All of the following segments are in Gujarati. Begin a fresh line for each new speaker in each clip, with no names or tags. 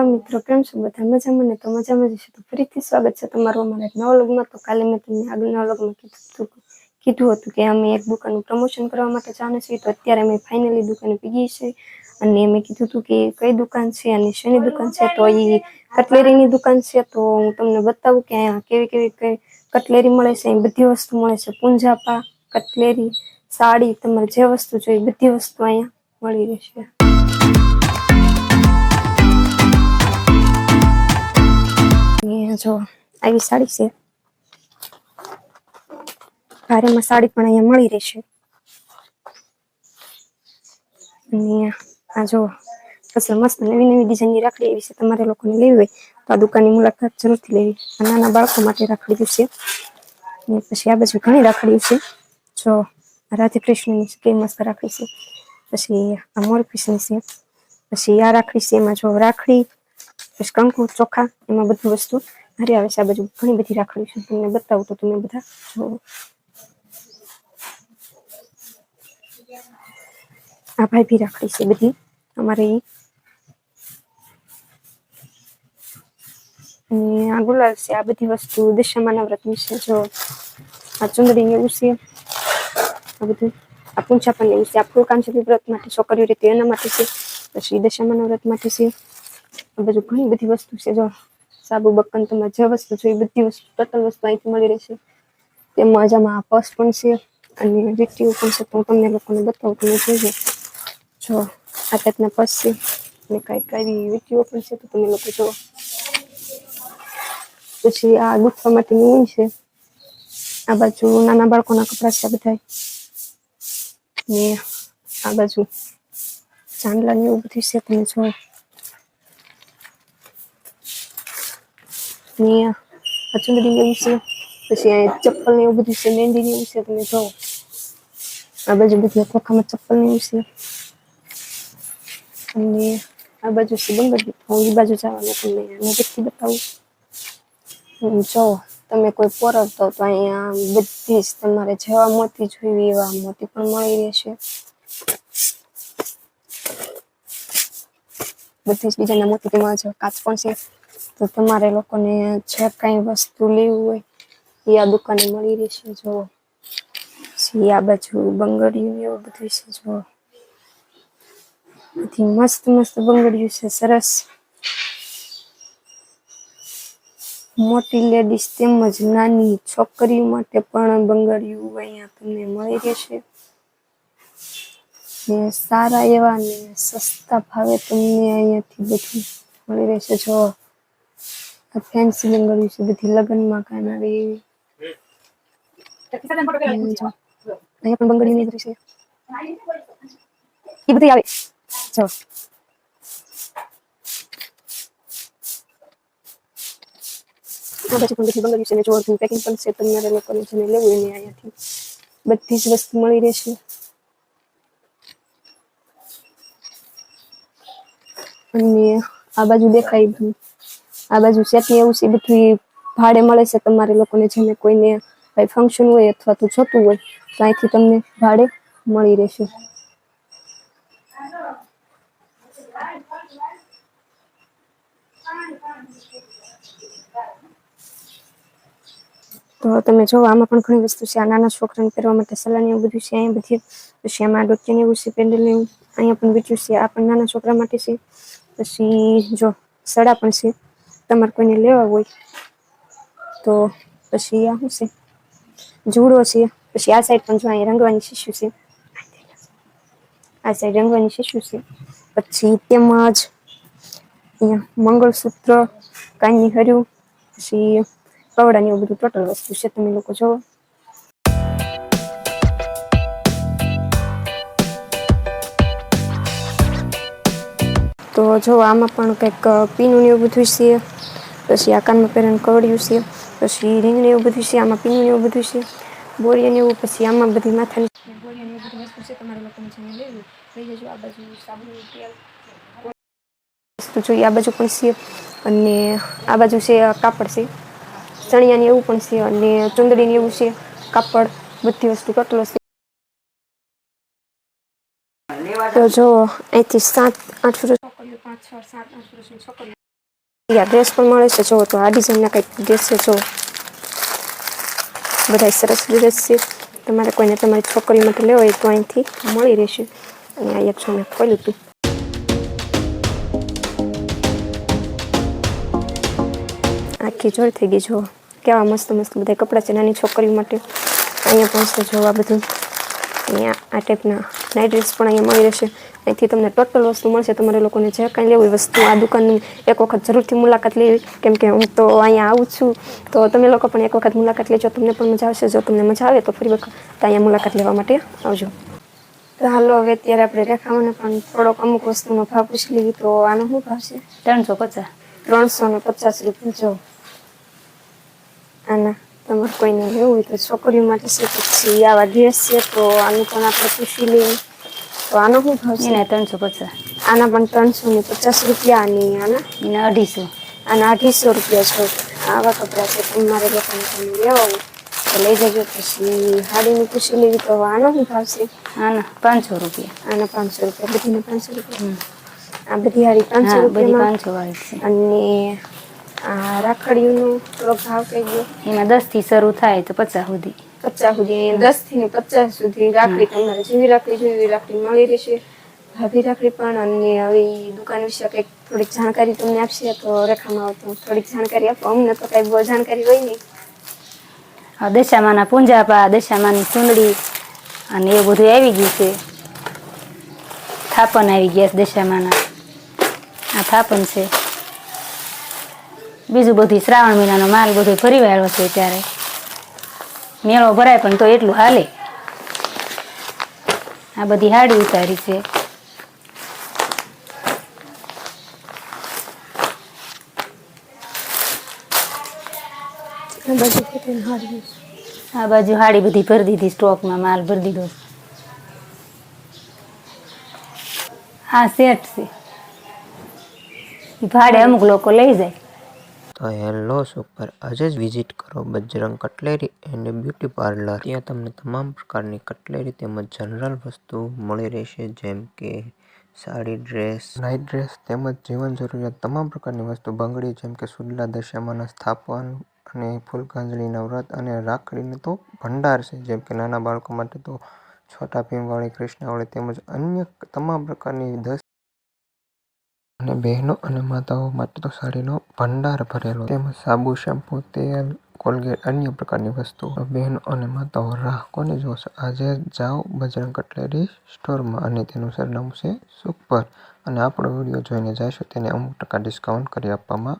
કેમ છો? બધા મજામાં ને? તો મજામાં જ છે તો ફરીથી સ્વાગત છે તમારું અમારા એક નવા વ્લોગમાં. તો કાલે મેં તમને આગળના વ્લોગમાં કીધું કીધું હતું કે અમે એક દુકાનનું પ્રમોશન કરવા માટે જાણે છીએ. તો અત્યારે અમે ફાઇનલી દુકાને પીગી છે અને મેં કીધું હતું કે કઈ દુકાન છે અને શેની દુકાન છે? તો એ કટલેરીની દુકાન છે. તો હું તમને બતાવું કે અહીંયા કેવી કેવી કઈ કટલેરી મળે છે. અહીં બધી વસ્તુ મળે છે. પુંજાપા કટલેરી, સાડી, તમારે જે વસ્તુ જોઈએ બધી વસ્તુ અહીંયા મળી રહેશે. અહીંયા જો આવી સાડી છે. ભારેમાં સાડી પણ અહીંયા મળી રહેશે. અને આ જો અસલ મસ્ત નવી નવી ડિઝાઇનની રાખડી એવી છે. તમારે લોકોને લેવી હોય તો આ દુકાનની મુલાકાત જરૂરથી લેવી. નાના બાળકો માટે રાખડી છે. અને પછી આ બાજુ ઘણી રાખડીઓ છે. જો રાધે કૃષ્ણની કેવી મસ્ત રાખડી છે. પછી આ મોરપીસની છે. પછી આ રાખડી છે. એમાં જો રાખડી, પછી કંકુ, ચોખા, એમાં બધું વસ્તુ. ઘરે આવે છે આ બાજુ ઘણી બધી રાખડી છે, તમને બતાવું તો તમે બધા. જો. આ ભાઈ ભી રાખડી છે બધી, અમારે આ ગુલાલ છે, આ બધી વસ્તુ દશામાના નવરત્ન છે, જો. આ ચુંદડી એવું છે. આ બધું, આ પૂંછા પણ એવું છે, આ છે વ્રત માટે, છોકરીઓ રીતે એના માટે છે, પછી દશામાં નવરત માટે છે. આ બધું ઘણી બધી વસ્તુ છે, જો. સાબુ, બક્કન તમારે જે વસ્તુ જોઈએ બધી વસ્તુ ટોટલ વસ્તુ અહીંથી મળી રહેશે. તેમજ આમાં આ પર્સ પણ છે અને વીટીઓ પણ છે, તો હું તમને લોકોને બતાવું, તમે જોજો. જો, આ ટાઈપના પર્સ છે. અને કાંઈક આવી વીટીઓ પણ છે, તો તમે લોકો જો. પછી આ ગુફા માટેની ઊન છે. આ બાજુ નાના બાળકોના કપડાં છે બધા ને આ બાજુ ચાંદલા એવું બધું છે, તમે જુઓ ને આ એવું છે. પછી અહીંયા ચપ્પલ ને એવું બધું છે, મહેંદી ને એવું છે, તમે જુઓ આ બાજુ બધી ખોખામાં ચપ્પલ ને એવું છે. અને આ બાજુ છે બંગડી. હું એ બાજુ જવાનું તમને નજીકથી બતાવું. જો તમે કોઈ પોરવતો તો અહીંયા બધી જ તમારે જેવા મોતી જોઈએ એવા મોતી પણ મળી રહેશે. બધી જ બીજાના મોતી તેમાં કાચ પણ છે. તો તમારે લોકોને જે કાંઈ વસ્તુ લેવું હોય, એ આ દુકાને મળી રહેશે જો પછી આ બાજુ બંગડીયું એવું બધું છે જો બધી મસ્ત મસ્ત બંગડીયું છે, સરસ. મોટી લેડીઝ તેમજ નાની છોકરીઓ માટે પણ બંગડીયું અહીંયા તમને મળી રહેશે. સારા એવા ને સસ્તા ભાવે તમને અહીંયાથી બધું મળી રહેશે જો આ ફેન્સી બંગડીયું વિશે બધી લગ્નમાં કામ આવે એવી અહીંયા પણ બંગડી ને બધું છે. એ બધી આવે. જો. બંગડીયું છે પેકિંગ પણ લેવું અહીંયાથી બધી જ વસ્તુ મળી રહેશે અને આ બાજુ દેખાય આ બાજુ સેટી એવું છે બધું ભાડે મળે છે તમારે લોકોને જેને કોઈને કઈ ફંક્શન હોય અથવા તો જોતું હોય, તો અહીંથી તમને ભાડે મળી રહેશે. તો તમે જો આમાં પણ ઘણી વસ્તુ છે. આ નાના છોકરાને પહેરવા માટે સલાની એવું બધું છે, અહીંયા બધી. પછી આમાં ડોક્ટરને એવું છે પેન્ડલ એવું. અહીંયા પણ બીજું છે, આ પણ નાના છોકરા માટે છે. પછી જો સડા પણ છે. તમારે કોઈને લેવા હોય તો પછી આ શું છે? જુડો છે. પછી આ સાઈડ પણ જો અહીંયા રંગવાની શીશું છે. આ સાઈડ રંગવાની શીશું છે. પછી તેમજ અહીંયા મંગળસૂત્ર, કાનની હર્યું, પછી કવડા એવું બધું ટોટલ વસ્તુ છે તમે લોકો જોવો તો જો આમાં પણ કંઈક પીનું એવું બધું છે. પછી આ કાનમાં પહેરણ કવડિયું છે પછી રીંગ એવું બધું છે આમાં પીણું એવું બધું છે બોરિયા ને એવું પછી આમાં બધી માથાની બોરિયા એવું બધું વસ્તુ છે તમારા લોકોને જેને લેવું લઈ જજો આ બાજુ સાબુ તેલ. વસ્તુ જોઈએ આ બાજુ પણ છે અને આ બાજુ છે કાપડ છે. ચણિયાની એવું પણ છે અને ચુંદડીની એવું છે કાપડ બધી વસ્તુ કટલો છે. તો જો અહીંથી સાત આઠ વર્ષ છોકરીઓ પાંચ છ સાત આઠ વર્ષની છોકરીઓ આ ડ્રેસ પણ મળે છે. જો, તો આ ડિઝાઇનના કંઈક ડ્રેસ છે. જો બધા સરસ ડ્રેસ છે. તમારે કોઈને તમારી છોકરી માટે લેવો હોય તો અહીંથી મળી રહેશે. અને આ એક મેં ખોલ્યું હતું. આખી જોડ થઈ ગઈ. જો, કેવા મસ્ત મસ્ત બધા કપડાં છે. નાની છોકરીઓ માટે અહીંયા પણ છે જો બધું. અહીંયા આ ટાઈપના નાઇટ ડ્રેસ પણ અહીંયા મળી રહેશે. અહીંથી તમને ટોટલ વસ્તુ મળશે. તમારે લોકોને જે કાંઈ લેવું હોય વસ્તુ આ દુકાનની એક વખત જરૂરથી મુલાકાત લેવી. કેમ કે હું તો અહીંયા આવું છું. તો તમે લોકો પણ એક વખત મુલાકાત લેજો. તમને પણ મજા આવશે. જો તમને મજા આવે તો ફરી વખત અહીંયા મુલાકાત લેવા માટે આવજો. તો હાલો હવે અત્યારે આપણે રેખાઓને પણ થોડોક અમુક વસ્તુનો ભાવ પૂછી લઈએ. તો આનો શું ભાવ છે?
ત્રણસો પચાસ.
ત્રણસો ને પચાસ રૂપિયા. જો. આના તમારે કોઈને લેવું હોય તો છોકરીઓ માટે છે પછી આવા ડ્રેસ છે તો આનું પણ આપણે પૂછી લઈએ. તો આનો શું ભાવ છે?
એને ત્રણસો પચાસ.
આના પણ ત્રણસો ને પચાસ રૂપિયા અને આના?
એને અઢીસો.
આના અઢીસો રૂપિયા છે. આવા કપડાં છે તમારે લોકોને તમે લેવા તો લઈ જજો પછી હાડીની પૂછી લેવી તો આનો શું ભાવ છે?
આના પાંચસો રૂપિયા.
આના પાંચસો રૂપિયા. બધીને પાંચસો રૂપિયા? આ બધી હાડી પાંચસો
બધી પાંચસો વાળી છે.
અને આ રાખડીઓનો થોડો ભાવ કહી ગયો
એમાં દસથી શરૂ થાય તો પચાસ સુધી.
પચાસ સુધી દસથી પચાસ સુધી રાખડી તમારે જેવી રાખડી જોઈએ રાખડી મળી રહેશે. ભાભી રાખડી પણ અને હવે દુકાન વિશે કંઈક થોડીક જાણકારી તમને આપશે, તો રેખામાં આવતો થોડીક જાણકારી આપો. અમને તો કઈ બહુ જાણકારી હોય નહીં.
દશામાના પૂંજાપા, દશામાની સુંદડી અને એ બધું આવી ગયું છે. થાપન આવી ગયા છે દશામાના. આ થાપન છે. બીજું બધું શ્રાવણ મહિનાનો માલ બધો ફરી વાળો છે ત્યારે મેળો ભરાય પણ તો એટલું હાલે. આ બધી હાડી ઉતારી છે.
આ બાજુ
હાડી બધી ભરી દીધી સ્ટોકમાં માલ ભરી દીધો. આ સેટ છે. ભાડે અમુક લોકો લઈ જાય.
તો હેલો સુપર. આજે જ વિઝિટ કરો Bajrang cutlery and beauty parlour ત્યાં તમને તમામ પ્રકારની કટલેરી તેમજ જનરલ વસ્તુ મળી રહેશે, જેમ કે સાડી ડ્રેસ નાઇટ ડ્રેસ તેમજ જીવન જરૂરિયાત તમામ પ્રકારની વસ્તુ બંગડી, જેમ કે સુડલા દશામાના સ્થાપન અને ફૂલકાંજળીના વ્રત અને રાખડીને તો ભંડાર છે, જેમ કે નાના બાળકો માટે તો છોટા ભીમવાળી કૃષ્ણાવાળી તેમજ અન્ય તમામ પ્રકારની દસ અને બહેનો અને માતાઓ માટે તો સાડીનો ભંડાર ભરેલો. તેમજ સાબુ, શેમ્પુ, તેલ, કોલગેટ, અન્ય પ્રકારની વસ્તુઓ. બહેનો અને માતાઓ રાહ કોને જોશે? આજે જાઓ બજરંગ કટલેરી સ્ટોરમાં અને તેનું સરનામું છે સુપર અને આપણો વીડિયો જોઈને જશો તેને અમુક ટકા ડિસ્કાઉન્ટ કરી આપવામાં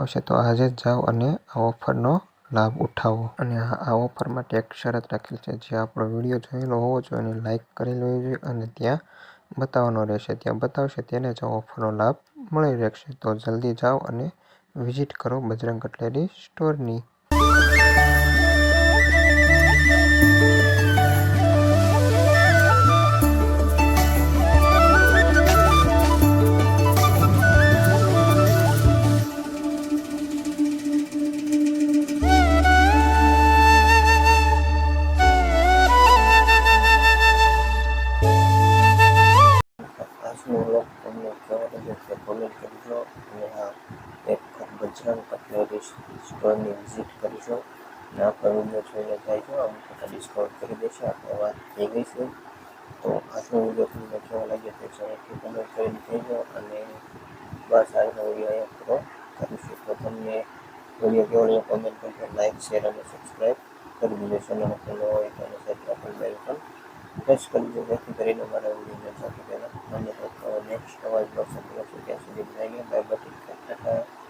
આવશે. તો આજે જ જાઓ અને આ ઓફરનો લાભ ઉઠાવો. અને આ ઓફર માટે એક શરત રાખેલ છે. જે આપણો વીડિયો જોયેલો હોવો જોઈએ અને લાઇક કરેલો હોવો જોઈએ અને ત્યાં બતાવવાનો રહેશે. ત્યાં બતાવશે તેને જ ઓફરનો લાભ મળી રહેશે. તો જલ્દી જાઓ અને વિઝિટ કરો બજરંગ કટલેરી સ્ટોરની. અને આ એક બજરંગ કટલેરી સ્ટોરની વિઝિટ કરીશું. અને આપણો વીડિયો જોઈને જાય અમુક ટકા ડિસ્કાઉન્ટ કરી દેશે આપણે વાત થઈ ગઈ છે. તો આજનો વીડિયો તમને કેવો લાગ્યો તે જરૂરથી કમેન્ટ કરીને કહેજો અને બસ આજનો વીડિયો અહીંયા પૂરો કરીશું. તો તમને વીડિયો કેવો લાગ્યો કમેન્ટ કરજો લાઈક શેર અને સબસ્ક્રાઈબ કરી દેજો ચેનલ પર હોય તો અને આપેલ બેલ પણ પ્રેસ કરી દેજો જેથી કરીને મારા વિડીયોને સૌથી પહેલાં મને નેક્સ્ટ અવાજ બ્લોગ સાથે ત્યાં સુધી બાય બાય ટાટા